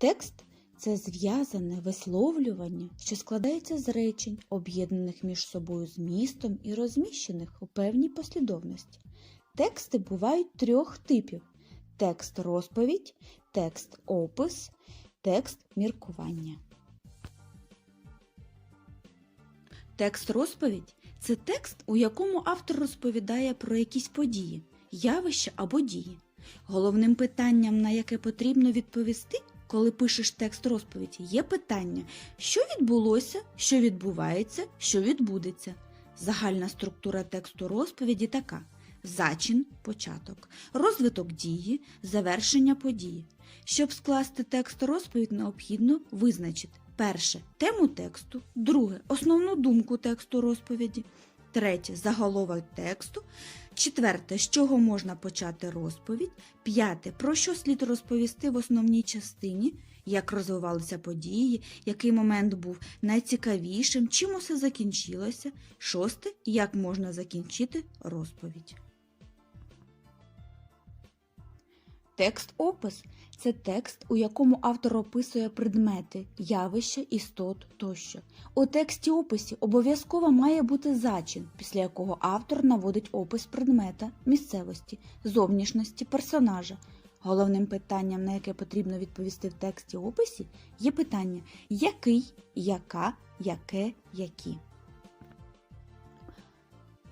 Текст це зв'язане висловлювання, що складається з речень, об'єднаних між собою змістом і розміщених у певній послідовності. Тексти бувають трьох типів: текст розповідь, текст опис, текст міркування. Текст розповідь це текст, у якому автор розповідає про якісь події, явища або дії. Головним питанням, на яке потрібно відповісти, коли пишеш текст розповіді, є питання, що відбулося, що відбувається, що відбудеться. Загальна структура тексту розповіді така: зачин початок, розвиток дії, завершення події. Щоб скласти текст розповідь, необхідно визначити перше тему тексту, друге основну думку тексту розповіді, третє заголовок тексту, четверте, з чого можна почати розповідь, п'яте, про що слід розповісти в основній частині, як розвивалися події, який момент був найцікавішим, чим усе закінчилося, шосте, як можна закінчити розповідь. Текст-опис це текст, у якому автор описує предмети, явища, істот тощо. У тексті описі обов'язково має бути зачин, після якого автор наводить опис предмета, місцевості, зовнішності, персонажа. Головним питанням, на яке потрібно відповісти в тексті описі, є питання який, яка, яке, які.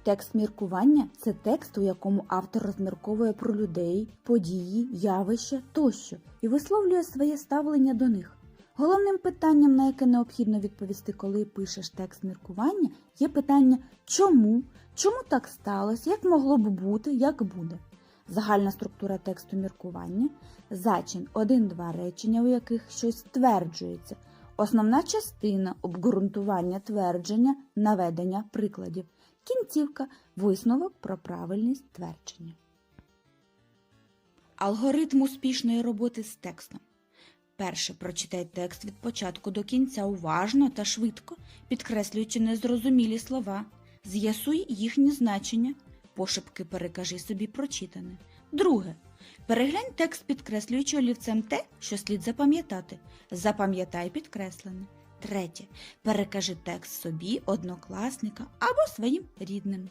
Текст міркування це текст, у якому автор розмірковує про людей, події, явища тощо і висловлює своє ставлення до них. Головним питанням, на яке необхідно відповісти, коли пишеш текст міркування, є питання чому, чому так сталося, як могло б бути, як буде. Загальна структура тексту міркування, зачин один-два речення, у яких щось стверджується, основна частина обґрунтування твердження, наведення прикладів. Кінцівка висновок про правильність твердження. Алгоритм успішної роботи з текстом. Перше, прочитай текст від початку до кінця уважно та швидко, підкреслюючи незрозумілі слова. З'ясуй їхнє значення, пошепки перекажи собі прочитане. Друге. Переглянь текст, підкреслюючи олівцем те, що слід запам'ятати. Запам'ятай підкреслене. Третє. Перекажи текст собі, однокласникам або своїм рідним.